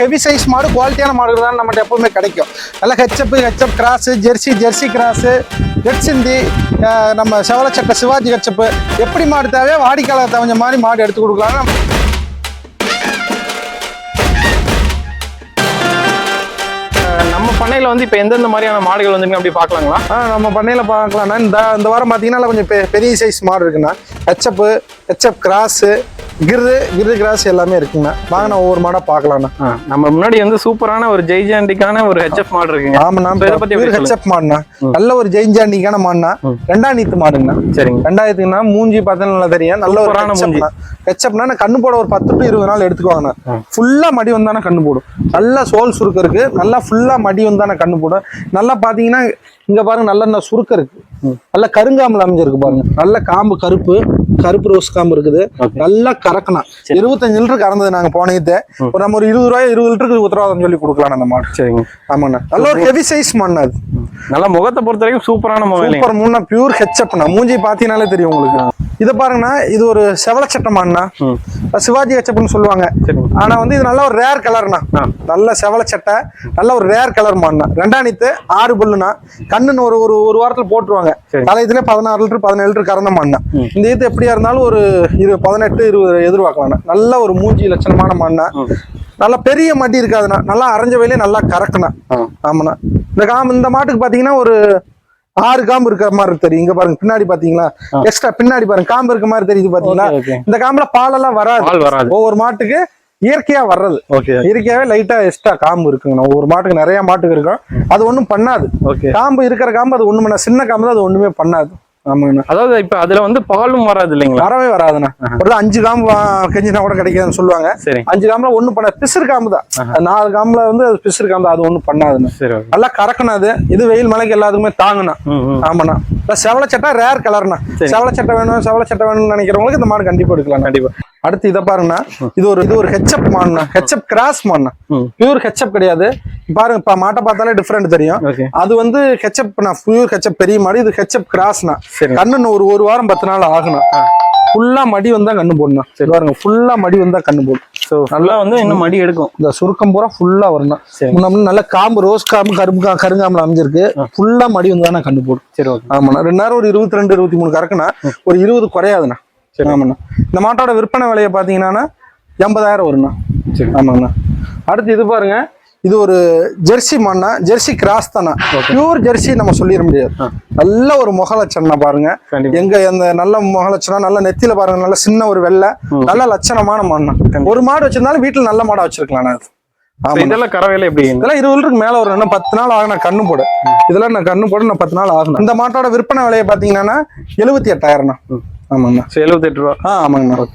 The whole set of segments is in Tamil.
ஹெவி சைஸ் மாடு குவாலிட்டியான மாடுகள் தான் நம்மகிட்ட எப்பவுமே கிடைக்கும். நல்ல HF HF cross Jersey Jersey cross red Sindhi நம்ம செவலச்சட்டை சிவாஜி ஹெச்எப் எப்படி மாடு தேவையோ வாடிக்கையாளர் தகுந்த மாதிரி மாடு எடுத்து கொடுக்கலாம். பண்ணையில வந்து இப்போ எந்தெந்த மாதிரியான மாடுகள் வந்து அப்படி பார்க்கலாங்களா? ஆ நம்ம பண்ணையில் பார்க்கலாம்னா இந்த இந்த வாரம் பார்த்தீங்கன்னா கொஞ்சம் பெ- பெரிய சைஸ் மாடு இருக்குண்ணா. ஹெச்எப் ஹெச்எப் கிராஸு கிரு கிரு கிராஸ் எல்லாமே இருக்குங்கண்ணா வாங்க நான் ஒவ்வொரு மாடாக பார்க்கலாம்ண்ணா. நம்ம முன்னாடி வந்து சூப்பரான ஒரு ஜெய்ஜாண்டிக்கான ஒரு ஹெச்எஃப் மாடு இருக்குங்க. ஆமாண்ணா இதை பத்தி? ஹெச்எப் மாடுண்ணா. நல்ல ஒரு ஜெயிஞ்சாண்டிக்கான மாடுண்ணா. ரெண்டாம் நீத்து மாடுங்கண்ணா. சரிங்க. ரெண்டாயிரத்துக்குண்ணா மூஞ்சி பார்த்தா நல்லா தெரியும். நல்ல ஒரு மூஞ்சி. ஹெச்எப்னா நான் கண்ணு போட ஒரு பத்து டு இருபது நாள் எடுத்துக்குவாங்கண்ணா. ஃபுல்லா மடி வந்தானே கண்ணு போடும். நல்லா சோல் சுருக்கம் இருக்கு. நல்லா ஃபுல்லா மடி வந்தானே கண்ணு போடும். நல்லா பாத்தீங்கன்னா இங்க பாருங்க நல்ல நல்ல சுருக்கம் இருக்கு. நல்ல கருங்காமல் அமைஞ்சிருக்கு பாருங்க. நல்ல காம்பு கருப்பு கருப்பு ரோஸ் காம்பு இருக்குது. நல்லா கறக்கணும் இருபத்தஞ்சு லிட்டர் கறந்தது நாங்க ஒரு நம்ம ஒரு இருபது ரூபாய் இருபது லிட்டருக்கு உத்தரவாதம் சொல்லி கொடுக்கலாம் அந்த மாடு சரிங்க ஆமாண்ணா. நல்ல ஒரு ஹெவி சைஸ் மண்ணு அது. நல்லா முகத்தை பொறுத்த வரைக்கும் சூப்பரான மொபைல் சூப்பர் மூணா பியூர் ஹெச்அப்னா மூஞ்சி பாத்தீங்கனாலே தெரியும் உங்களுக்கு. இதை பாருங்கண்ணா இது ஒரு செவலச்சட்டமாண்ணா ம். சிவாஜி ஹெச்அப்னு சொல்லுவாங்க. ஆனா வந்து இது நல்ல ஒரு ரேர் கலர்னா ஆ. நல்ல செவலச்சட்டை நல்ல ஒரு ரேர் கலர் மாடுனா ரெண்டாணித்து ஆறு புல்லுனா கண்ணுன்னு ஒரு ஒரு ஒரு வாரத்துல போட்டுருவாங்க. சரி. தலையத்துல பதினாறு லிட்டர் பதினேழு லிட்டர் கறந்த மாடுனா இந்த இது எப்படியா இருந்தாலும் ஒரு இரு பதினெட்டு இருபது எதிர்பார்க்கலாம் நல்ல ஒரு மூஞ்சி லட்சணமான மாடுனா நல்லா பெரிய மடி இருக்காதுண்ணா. நல்லா அரைஞ்ச வயலே நல்லா கறக்கணும் ஆ. ஆமாண்ணா. இந்த காம்பு இந்த மாட்டுக்கு பாத்தீங்கன்னா ஒரு ஆறு காம்பு இருக்கிற மாதிரி தெரியும். இங்க பாருங்க பின்னாடி பாத்தீங்களா? எக்ஸ்ட்ரா பின்னாடி பாருங்க காம்பு இருக்க மாதிரி தெரியுது பாத்தீங்களா? ஓகே இந்த காம்புல பாலெல்லாம் வராது. ஒவ்வொரு மாட்டுக்கு இயற்கையா வர்றது. இயற்கையாவே லைட்டா எக்ஸ்ட்ரா காம்பு இருக்குங்கண்ணா. ஒவ்வொரு மாட்டுக்கு நிறைய மாட்டுக்கு இருக்கும். அது ஒண்ணும் பண்ணாது. காம்பு இருக்கிற காம்பு அது ஒண்ணும் பண்ணாது சின்ன காம்பு தான் அது ஒண்ணுமே பண்ணாது. ஆமாங்கண்ணா. அதாவது இப்ப அதுல வந்து பாலும் வராது இல்லைங்களா? வரவே வராதுண்ணா. ஒரு அஞ்சு காம்பு கெஞ்சினா கூட கிடைக்காதுன்னு சொல்லுவாங்க. சரி. அஞ்சு காம்புல ஒண்ணும் பண்ணாது பிசுறு காம்பு தான். அது நாலு காம்புல வந்து அது பிசுறு காம்பு அது ஒண்ணும் பண்ணாதுண்ணா. நல்லா கறக்கணும் இது வெயில் மலைக்கு எல்லாத்துக்குமே ம். ஆமாண்ணா. செவல சட்டை ரேர் கலர்ண்ணா செவல சட்டை வேணும் செவல சட்டை வேணும்னு நினைக்கிறவங்களுக்கு இந்த மாடு கண்டிப்பா எடுக்கலாம் கண்டிப்பா. அடுத்து இதை பாருங்கண்ணா. இது ஒரு இது ஒரு ஹெச்எப் மாடுண்ணா. ஹெச்எப் கிராஸ் மாடுண்ணா. பியூர் ஹெச்எப் கிடையாது. பாருங்க இப்ப மாட்டை பார்த்தாலே டிஃப்ரெண்ட் தெரியும். அது வந்து ஹெச்எப் பியூர் ஹெச்எப் பெரிய மாடு. இது ஹெச்எப் கிராஸ்னா சரி. கண்ணு இன்னும் ஒரு ஒரு வாரம் பத்து நாள் ஆகணும் ஃபுல்லா மடி வந்தா கண்ணு போடணும். சரி பாருங்க ஃபுல்லா மடி வந்தா கண்ணு போடும் ஸோ நல்லா வந்து இன்னும் மடி எடுக்கும். இந்த சுருக்கம் பூரா ஃபுல்லா வரணும். சரி. முன்ன முன்ன நல்ல காம்பு ரோஸ் காம்பு கரும்பு கருங்காம்புல அமைஞ்சிருக்கு. ஃபுல்லா மடி வந்தானே கண்ணு போடும். சரி ஓகே. ஆமாண்ணா ரெண்டு நேரம் ஒரு இருபத்தி ரெண்டு இருபத்தி மூணு கறக்குனா ஒரு இருபது குறையாதுண்ணா. ஆமாண்ணா. இந்த மாட்டோட விற்பனை விலையை பார்த்தீங்கன்னா எண்பதாயிரம் வருண்ணா. சரி. ஆமாங்கண்ணா. அடுத்து இது பாருங்க இது ஒரு ஜெர்சி மண்ணா ஜெர்சி கிராஸ் தானா? பியூர் ஜெர்சி நம்ம சொல்லிட முடியாது. நல்ல ஒரு முகலட்சணம்னா பாருங்க. எங்க அந்த நல்ல முகலட்சணம் நல்ல நெத்தியில பாருங்க நல்ல சின்ன ஒரு வெள்ளை நல்ல லட்சணமான மண்ணா. ஒரு மாடு வச்சிருந்தாலும் வீட்டுல நல்ல மாடா வச்சிருக்கலாம் அது இதெல்லாம் கறவையில எப்படி? இதெல்லாம் இருபது லிட்டருக்கு மேல வரும். இன்னும் பத்து நாள் ஆகும் நான் கண்ணு போட. இதெல்லாம் நான் கண்ணு போட நான் பத்து நாள் ஆகணும் இந்த மாட்டோட விற்பனை விலையை பாத்தீங்கன்னா எழுபத்தி எட்டாயிரம்ண்ணா. ஆமாங்கண்ணா ஸோ எழுபத்தெட்டு ரூபா. ஆமாங்கண்ணா.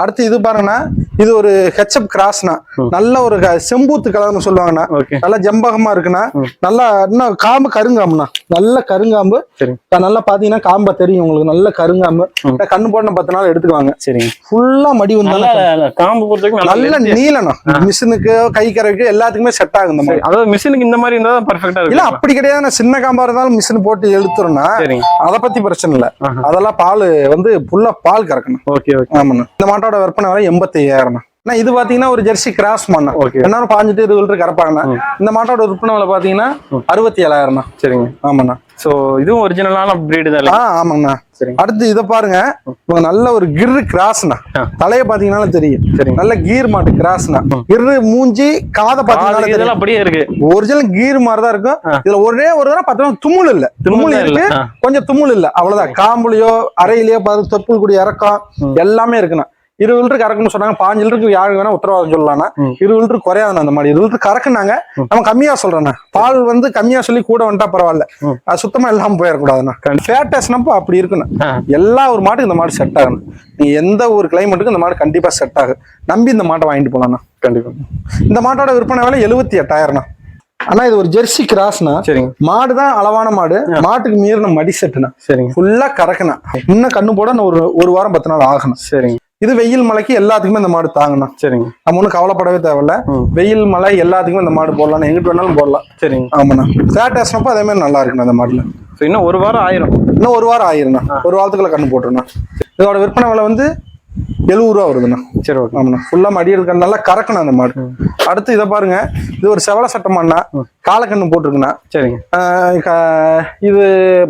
அடுத்து இது பாருங்கண்ணா இது ஒரு ஹெச்எப் கிராஸ்னா நல்ல ஒரு செம்பூத்து கலர்னு சொல்லுவாங்கண்ணா. நல்ல ஜம்பகமா இருக்குண்ணா. நல்லா இன்னும் காம்பு கருங்காம்புண்ணா. நல்ல கருங்காம்பு. சரி. நல்லா பாத்தீங்கன்னா காம்பா தெரியும் உங்களுக்கு. நல்ல கருங்காம்பு. கண்ணு போட பத்து நாள் எடுத்துக்குவாங்க. சரிங்க. ஃபுல்லா மடி வந்தாலும் காம்பு பொறுத்த வரைக்கும் நல்ல நீளனம் மிஷினுக்கு கை கரைக்கு எல்லாத்துக்குமே செட் ஆகும் இந்த மாதிரி. அதாவது மிஷினுக்கு இந்த மாதிரி இருந்தா பர்ஃபெக்டா இல்ல அப்படி கிடையாது சின்ன காம்பா இருந்தாலும் மிஷின் போட்டு எழுத்துறோம்னா அத பத்தி பிரச்சனை இல்ல. அதெல்லாம் பால் வந்து ஃபுல்லா பால் கறக்கணும். Okay okay. ஆமாண்ணா. இந்த மாட்டோட விற்பனை விலை எண்பத்தி ஐயாயிரம் அண்ணா இது பாத்தீங்கன்னா ஒரு ஜெர்சி கிராஸ் மாண்ணா எல்லாரும் பாஞ்சிட்டு இருபது லிட்டர் கறப்பாங்கண்ணா. இந்த மாட்டோட விற்பனை விலை பாத்தீங்கன்னா அறுபத்தி ஏழாயிரம்ண்ணா சரிங்க. ஆமாண்ணா. ஸோ இதுவும் ஒரிஜினலான பிரீடு தான்? ஆ ஆமாங்கண்ணா சரிங்க. அடுத்து இதை பாருங்க. இவங்க நல்ல ஒரு கிர்ரு கிராஸ்ண்ணா. தலைய பாத்தீங்கன்னாலும் தெரியும். சரிங்க. நல்ல கீர் மாட்டு கிராஸ்ண்ணா கிர்ரு மூஞ்சி காதை இதெல்லாம் அப்படியே இருக்கு. ஒரிஜினல் கீர் மாதிரி தான் இருக்கும். இதுல ஒரே ஒரு தடவை பார்த்தோம்னா தும்முள் இல்ல. தும்முள். இருக்கு. கொஞ்சம் தும்முள் இல்ல. அவ்வளவுதான். காம்புலயோ அறையிலயோ பார்த்து தொப்புள் கூடிய இறக்கம் எல்லாமே இருக்குண்ணா. இருபது லிட்டர் கறக்குன்னு சொன்னாங்க. பாஞ்சு லிட்டருக்கு யாருக்கு வேணா உத்தரவாதம் சொல்லலாம்னா. இருபது லிட்டர் குறையாதுண்ணா அந்த மாதிரி. இருபது லிட்டர் கறக்குனாங்க. நம்ம கம்மியா சொல்றேண்ணா. பால் வந்து கம்மியா சொல்லி கூட வந்துட்டா பரவாயில்ல. அது சுத்தமா இல்லாம போயிடக்கூடாதுண்ணா. ஃபேட்டஸ்னப்போ அப்படி இருக்குண்ணா. எல்லா ஒரு மாட்டுக்கு இந்த மாடு செட் ஆகணும். நீ எந்த ஒரு கிளைமேட்டுக்கும் இந்த மாடு கண்டிப்பா செட் ஆகும் நம்பி இந்த மாட்டை வாங்கிட்டு போலாம்ண்ணா. கண்டிப்பா. இந்த மாட்டோட விற்பனை விலை எழுபத்தி எட்டாயிரம்ண்ணா. ஆனா இது ஒரு ஜெர்சி கிராஸ்னா சரிங்க. மாடு தான் அளவான மாடு. மாட்டுக்கு மீறின மடி செட்டுனா சரிங்க. ஃபுல்லா கறக்கணும் இன்னும் கண்ணு போட ஒரு ஒரு வாரம் பத்து நாள் ஆகணும். சரிங்க. இது வெயில் மலைக்கு எல்லாத்துக்குமே இந்த மாடு தாங்கணும் சரிங்க. நம்ம ஒன்றும் கவலைப்படவே தேவையில்ல. வெயில் மழை எல்லாத்துக்குமே இந்த மாடு போடலாம் எங்கிட்டு வேணாலும் போடலாம். சரிங்க. ஆமாண்ணா. ஃபேட் ஆஸ்னப்போ அதே மாதிரி நல்லா இருக்குண்ணா அந்த மாடுல. இன்னும் ஒரு வாரம் ஆயிரும். இன்னும் ஒரு வாரம் ஆயிருண்ணா. ஒரு வாரத்துக்குள்ள கண்ணு போட்டுருண்ணா. இதோட விற்பனை விலை வந்து எழுபது ரூபா வருதுண்ணா. சரி ஓகே. ஆமாண்ணா. ஃபுல்லா மடி எடுக்க நல்லா கறக்கணும் அந்த மாடு. அடுத்து இதை பாருங்க. இது ஒரு செவல சட்டமாண்ணா. காலக்கண்ணு போட்டிருக்குண்ணா. சரிங்க. இது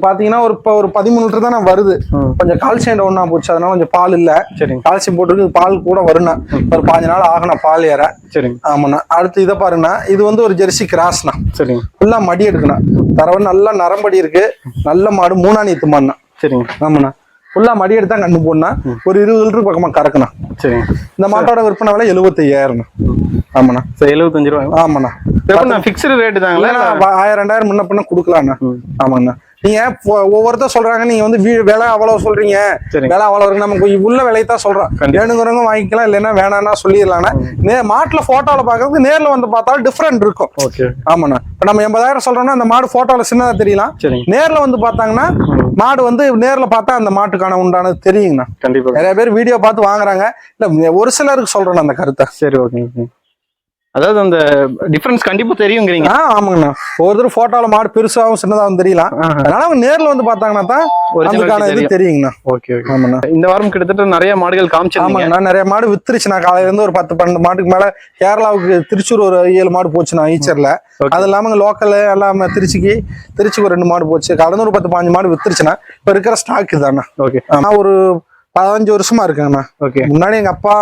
பாத்தீங்கன்னா ஒரு இப்போ ஒரு பதிமூணு லிட்டர் தானே வருது. கொஞ்சம் கால்சியம் ஒன்றா போச்சு. அதனால கொஞ்சம் பால் இல்ல. சரிங்க. கால்சியம் போட்டிருக்கு. பால் கூட வருண்ணா. ஒரு பாஞ்சு நாள் ஆகணும் பால் ஏற. சரிங்க. ஆமாண்ணா. அடுத்து இதை பாருங்கண்ணா இது வந்து ஒரு ஜெர்சி கிராஸ்ண்ணா. சரிங்க. ஃபுல்லா மடி எடுக்கணும். தரவு நல்லா நரம்படி இருக்கு. நல்ல மாடு மூணாணி எத்து மாடுண்ணா சரிங்க. ஆமாண்ணா. ஃபுல்லா மடி எடுத்தா கண்ணு போடனா ஒரு இருபது லிட்டர் பக்கமா கறக்கணும் சரிங்க. இந்த மாட்டோட விற்பனை விலை எழுபத்தையாயிரம் ஆமாண்ணா. ஸோ எழுபத்தஞ்சு ரூபாய்? ஆமாண்ணா. ஃபிக்ஸ்டு ரேட்டு தாங்களா? ஆயிரம் ரெண்டாயிரம் முன்ன பின்ன கொடுக்கலாண்ணா. ஆமாங்கண்ணா. நீங்க ஒவ்வொருத்தர் சொல்றாங்க நீங்க வந்து விலை அவ்வளவு சொல்றீங்க. விலை அவ்வளவு இருக்கு. நமக்கு உள்ள விலையை தான் சொல்றோம். வேணுங்கிறவங்க வாங்கிக்கலாம் இல்லைன்னா வேணாம்னா சொல்லிடலாம்ண்ணா நே மாட்டுல போட்டோல பாக்குறதுக்கு நேர்ல வந்து பார்த்தாலும் டிஃப்ரெண்ட் இருக்கும். ஓகே. ஆமாண்ணா. இப்ப நம்ம எண்பதாயிரம் சொல்றோம்னா அந்த மாடு போட்டோல சின்னதா தெரியலாம். நேர்ல வந்து பார்த்தாங்கன்னா மாடு வந்து நேர்ல பார்த்தா அந்த மாட்டுக்கான உண்டானது தெரியுங்கண்ணா. கண்டிப்பா. நிறைய பேர் வீடியோ பார்த்து வாங்குறாங்க. இல்ல ஒரு சிலருக்கு சொல்றேன் அந்த கருத்தை. சரி ஓகே அதாவது அந்த டிஃபரன்ஸ் கண்டிப்பா தெரியுங்கிறீங்க. ஆ ஆமாங்கண்ணா. ஒவ்வொருத்தர் போட்டோல மாடு பெருசாவும் சின்னதாகவும் தெரியலாம். அதனால அவங்க நேர்ல வந்து பார்த்தாங்கன்னா தான் அதுக்கான இது தெரியுங்கண்ணா. ஓகே ஓகே ஆமாண்ணா. இந்த வாரம் கிட்டத்தட்ட நிறைய மாடுகள் காமிச்சிருந்தீங்க. ஆமாங்கண்ணா. நிறைய மாடு வித்துருச்சு நான் காலையில இருந்து ஒரு பத்து பன்னெண்டு மாட்டுக்கு மேல கேரளாவுக்கு திருச்சூர் ஒரு ஏழு மாடு போச்சுண்ணா ஈச்சர்ல. அது இல்லாம லோக்கல் எல்லாம் திருச்சிக்கு திருச்சிக்கு ஒரு ரெண்டு மாடு போச்சு. கடந்த ஒரு பத்து பாஞ்சு மாடு வித்துருச்சுண்ணா. இப்ப இருக்கிற ஸ்டாக் இதாண்ணா ஓகே நான் ஒரு பதினஞ்சு வருஷமா இருக்கேங்கண்ணா. ஓகே. முன்னாடி எங்க அப்பா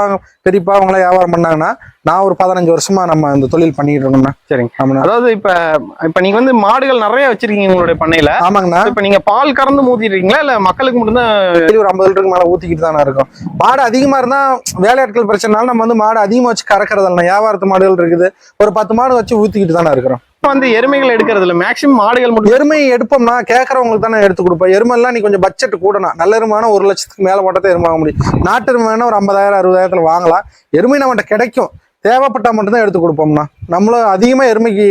பெரியப்பா அவங்க எல்லாம் வியாபாரம் பண்ணாங்கன்னா நான் ஒரு பதினஞ்சு வருஷமா நம்ம இந்த தொழில் பண்ணிட்டு இருக்கோம்ண்ணா. சரிங்க. ஆமாண்ணா. அதாவது இப்ப இப்ப நீங்க வந்து மாடுகள் நிறைய வச்சிருக்கீங்க உங்களுடைய பண்ணையில. ஆமாங்கண்ணா. இப்ப நீங்க பால் கறந்து ஊத்திட்டு இருக்கீங்களா இல்ல மக்களுக்கு மட்டும்தான் டெய்லி ஒரு ஐம்பது லிட்டருக்கு மேல ஊத்திக்கிட்டு தானே இருக்கும். மாடு அதிகமா இருந்தா வேலையாட்கள் பிரச்சனைனால நம்ம வந்து மாடு அதிகமா வச்சு கறக்கறது இல்லை வியாபாரத்து மாடுகள் இருக்குது. ஒரு பத்து மாடு வச்சு ஊத்திக்கிட்டு தானே இருக்கிறோம். வந்து எருமைகள் எடுக்கிறது இல்ல மேக்ஸிமம் மாடுகள் மட்டும் எருமை எடுப்போம்னா கேட்கறவங்களுக்கு தானே எடுத்து கொடுப்போம். எருமெல்லாம் நீ கொஞ்சம் பட்ஜெட் கூடனா நல்ல எருமைனா ஒரு லட்சத்துக்கு மேல போட்டதை எருமை வாங்க முடியும். நாட்டு எருமை வேணா ஒரு ஐம்பதாயிரம் அறுபதாயிரத்துல வாங்கலாம். எருமை நம்மகிட்ட கிடைக்கும். தேவைப்பட்டா மட்டும்தான் எடுத்து கொடுப்போம்னா. நம்மளும் அதிகமா எருமைக்கு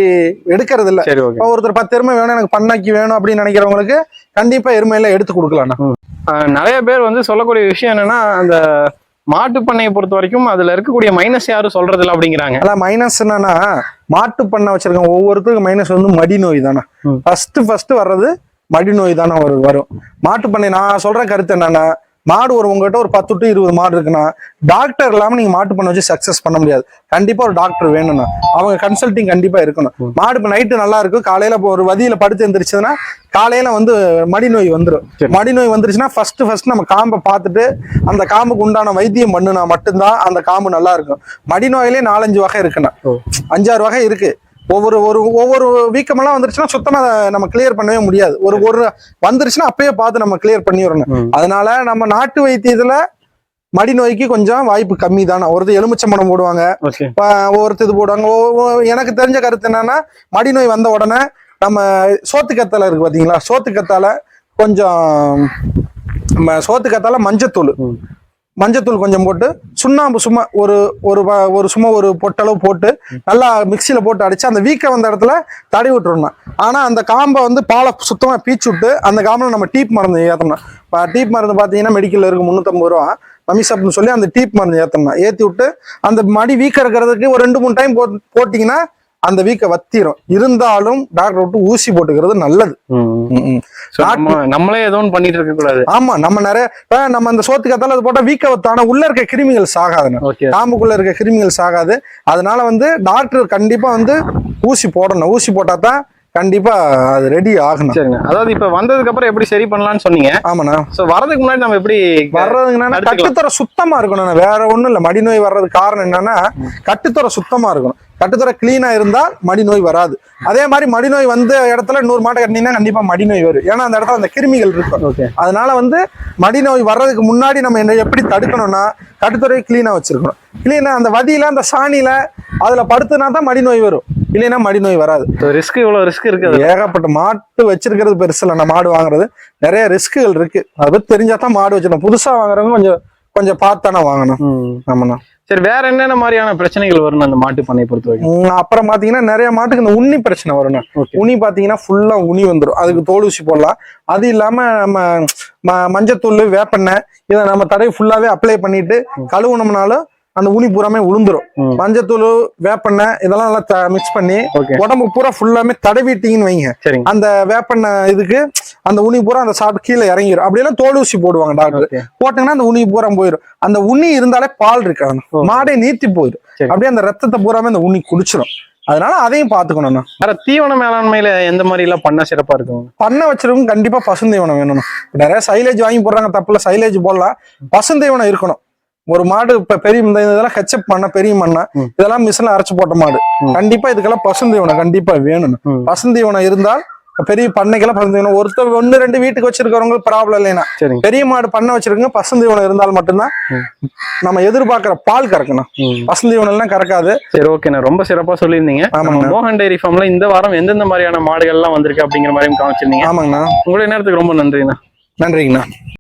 எடுக்கிறது இல்ல சரி ஓகே. இப்போ ஒருத்தர் பத்து எருமை வேணும் எனக்கு பண்ணைக்கு வேணும் அப்படின்னு நினைக்கிறவங்களுக்கு கண்டிப்பா எருமையில எடுத்து கொடுக்கலாம்ண்ணா. நிறைய பேர் வந்து சொல்லக்கூடிய விஷயம் என்னன்னா அந்த மாட்டு பண்ணையை பொறுத்த வரைக்கும் அதுல இருக்கக்கூடிய மைனஸ் யாரும் சொல்றது இல்ல அப்படிங்கிறாங்க. அதான் மைனஸ் என்னன்னா மாட்டு பண்ணை வச்சிருக்கோம் ஒவ்வொருத்தருக்கும் மைனஸ் வந்து மடி நோய் தானே. ஃபர்ஸ்ட் ஃபர்ஸ்ட் வர்றது மடி நோய் தானே வரும் வரும் மாட்டு பண்ணை நான் சொல்ற கருத்து என்னன்னா மாடு ஒரு உங்ககிட்ட ஒரு பத்து டு இருபது மாடு இருக்குன்னா டாக்டர் இல்லாம நீங்க மாட்டு பண்ணை வச்சு சக்சஸ் பண்ண முடியாது. கண்டிப்பா ஒரு டாக்டர் வேணும்னா. அவங்க கன்சல்டிங் கண்டிப்பா இருக்கணும். மாடு இப்போ நைட்டு நல்லா இருக்கும் காலையில இப்போ ஒரு வதியில படுத்து எந்திரிச்சதுன்னா காலையில வந்து மடி நோய் வந்துடும் சரி. மடி நோய் வந்துருச்சுன்னா ஃபர்ஸ்ட் ஃபர்ஸ்ட் நம்ம காம்பை பார்த்துட்டு அந்த காம்புக்கு உண்டான வைத்தியம் பண்ணுனா மட்டும்தான் அந்த காம்பு நல்லா இருக்கும். மடி நோயிலே நாலஞ்சு வகை இருக்குண்ணா. அஞ்சாறு வகை இருக்கு. ஒவ்வொரு ஒரு ஒவ்வொரு வீக்கமெல்லாம் வந்துருச்சுன்னா சுத்தமா அதை நம்ம கிளியர் பண்ணவே முடியாது. ஒரு ஒரு வந்துருச்சுன்னா அப்பயே பார்த்து நம்ம கிளியர் பண்ணிடணும். அதனால நம்ம நாட்டு வைத்தியத்துல மடி நோய்க்கு கொஞ்சம் வாய்ப்பு கம்மி தானே ஒருத்தர் எலுமிச்சம்பழம் போடுவாங்க. ஒருத்தர் இது போடுவாங்க. எனக்கு தெரிஞ்ச கருத்து என்னன்னா மடி நோய் வந்த உடனே நம்ம சோத்துக்கத்தால இருக்கு பாத்தீங்களா? சோத்துக்கத்தால கொஞ்சம் ம- சோத்துக்கத்தால மஞ்சத்தூள். மஞ்சத்தூள் கொஞ்சம் போட்டு சுண்ணாம்பு சும்மா ஒரு ஒரு வ- ஒரு சும்மா ஒரு பொட்டளவு போட்டு நல்லா மிக்சியில் போட்டு அடித்து அந்த வீக்கம் வந்த இடத்துல தடவி விட்டுருணும் ஆனால் அந்த காம்பை வந்து பாலை சுத்தமாக பீச்சு விட்டு அந்த காம்பில் நம்ம டீப் மருந்து ஏற்றணும் இப்போ டீப் மருந்து பார்த்தீங்கன்னா மெடிக்கலில் இருக்குது முந்நூற்றம்பது ரூபா. மமிசப்னு சொல்லி அந்த டீப் மருந்து ஏற்றணும் ஏற்றி விட்டு அந்த மடி வீக்கம் இருக்கிறதுக்கு ஒரு ரெண்டு மூணு டைம் போ போட்டிங்கன்னா அந்த வீக்க வத்திரும். இருந்தாலும் டாக்டர் விட்டு ஊசி போட்டுக்கிறது நல்லது. நம்மளே ஏதோ பண்ணிட்டு இருக்க கூடாது. ஆமா நம்ம நிறைய நம்ம அந்த சோத்து கத்தால அது போட்டா வீக்க வத்தான உள்ள இருக்க கிருமிகள் சாகாதுன்னு. காம்புக்குள்ள இருக்க கிருமிகள் சாகாது. அதனால வந்து டாக்டர் கண்டிப்பா வந்து ஊசி போடணும். ஊசி போட்டா தான் கண்டிப்பா அது ரெடி ஆகணும். சரிங்க. அதாவது இப்ப வந்ததுக்கு அப்புறம் எப்படி சரி பண்ணலாம்னு சொன்னீங்க? ஆமாண்ணா. சோ வரதுக்கு முன்னாடி நம்ம எப்படி வர்றதுங்கன்னா. கட்டுத்தர சுத்தமா இருக்கணும் வேற ஒண்ணும் இல்ல. மடி நோய் வர்றதுக்கு காரணம் என்னன்னா கட்டுத்தர சுத்தமா இருக்கணும். கட்டுத்தர கிளீனா இருந்தா மடி நோய் வராது. அதே மாதிரி மடி நோய் வந்த இடத்துல இன்னொரு மாட்டை கட்டினீங்கன்னா கண்டிப்பா மடி நோய் வரும். ஏன்னா அந்த இடத்துல அந்த கிருமிகள் இருக்கும். அதனால வந்து மடி நோய் வர்றதுக்கு முன்னாடி நம்ம என்ன எப்படி தடுக்கணும்னா கட்டுத்துறை கிளீனா வச்சிருக்கணும். கிளீனா அந்த வதியில அந்த சாணியில அதுல படுத்துனா தான் மடி நோய் வரும். இல்லைன்னா மடி நோய் வராது. ரிஸ்க் இவ்வளவு ரிஸ்க் இருக்கு. அதுல. ஏகப்பட்ட மாட்டு வச்சிருக்கிறது பெருசு இல்லை மாடு வாங்குறது. நிறைய ரிஸ்க்குகள் இருக்கு. அதை பத்தி தெரிஞ்சா தான் மாடு வச்சிருக்கணும் புதுசா வாங்குறவங்க கொஞ்சம் கொஞ்சம் பார்த்தானே வாங்கணும். ஆமாண்ணா. சரி வேற என்னென்ன மாதிரியான பிரச்சனைகள் வரும் அந்த மாட்டு பண்ணையை பொறுத்த வரைக்கும்? அப்புறம் பாத்தீங்கன்னா நிறைய மாட்டுக்கு இந்த உண்ணி பிரச்சனை ஓகே. உனி பாத்தீங்கன்னா ஃபுல்லா உனி வந்துடும் அதுக்கு தோல் ஊசி போடலாம். அது இல்லாம நம்ம ம- மஞ்சத்தூள் வேப்பெண்ணெய் இதை நம்ம தடவை ஃபுல்லாவே அப்ளை பண்ணிட்டு கழுவுனோம்னாலும் அந்த உனி பூராமே உளுந்துரும். மஞ்சத்தூள் வேப்பெண்ணெய் இதெல்லாம் நல்லா மிக்ஸ் பண்ணி உடம்பு பூரா ஃபுல்லாமே தடவிட்டீங்கன்னு வைங்க. அந்த வேப்பெண்ணெய் இதுக்கு அந்த உனி பூரா அந்த சாப்பிட்டு கீழே இறங்கிடும் அப்படியெல்லாம் தோல் ஊசி போடுவாங்க டாக்டர். போட்டீங்கன்னா அந்த உனி பூரா போயிடும் அந்த உண்ணி இருந்தாலே பால் இருக்காது. மாடே நீத்தி போயிடும். அப்படியே அந்த ரத்தத்தை பூராமே அந்த உண்ணி குடிச்சிடும் அதனால அதையும் பாத்துக்கணும்ண்ணா வேற தீவன மேலாண்மையில எந்த மாதிரி எல்லாம் பண்ண சிறப்பா இருக்குங்க பண்ண வச்சிருக்கவங்க கண்டிப்பா பசுந்தீவனம் வேணும் நிறைய சைலேஜ் வாங்கி போடுறாங்க தப்புல சைலேஜ் போடலாம் பசுந்தீவனம் இருக்கணும். ஒரு மாடு இப்ப பெரிய இந்த இதெல்லாம் ஹெச்அப் பண்ண பெரிய மண்ணை. இதெல்லாம் மிஷின்ல அரைச்சு போட்ட மாடு. கண்டிப்பா இதுக்கெல்லாம் பசுந்தீவனம் கண்டிப்பா வேணும். பசுந்தீவனம் இருந்தால் பெரிய பண்ணைக்கெல்லாம் பசுந்தீவனம் ஒருத்தர் ஒன்னு ரெண்டு வீட்டுக்கு வச்சிருக்கிறவங்களுக்கு ப்ராப்ளம் இல்லைன்னா. பெரிய மாடு பண்ண வச்சிருக்கங்க பசுந்தீவனம் இருந்தால் மட்டும்தான். நம்ம எதிர்பார்க்கிற பால் கறக்கணும். பசுந்தீவனம் எல்லாம் கறக்காது. சரி ஓகேண்ணா ரொம்ப சிறப்பா சொல்லியிருந்தீங்க. மோகன் டைரி ஃபார்ம்ல இந்த வாரம் எந்தெந்த மாதிரியான மாடுகள் எல்லாம் வந்திருக்கு அப்படிங்கிற மாதிரியும் காமிச்சிருந்தீங்க. ஆமாங்கண்ணா. உங்களுடைய நேரத்துக்கு ரொம்ப நன்றிண்ணா நன்றிங்கண்ணா.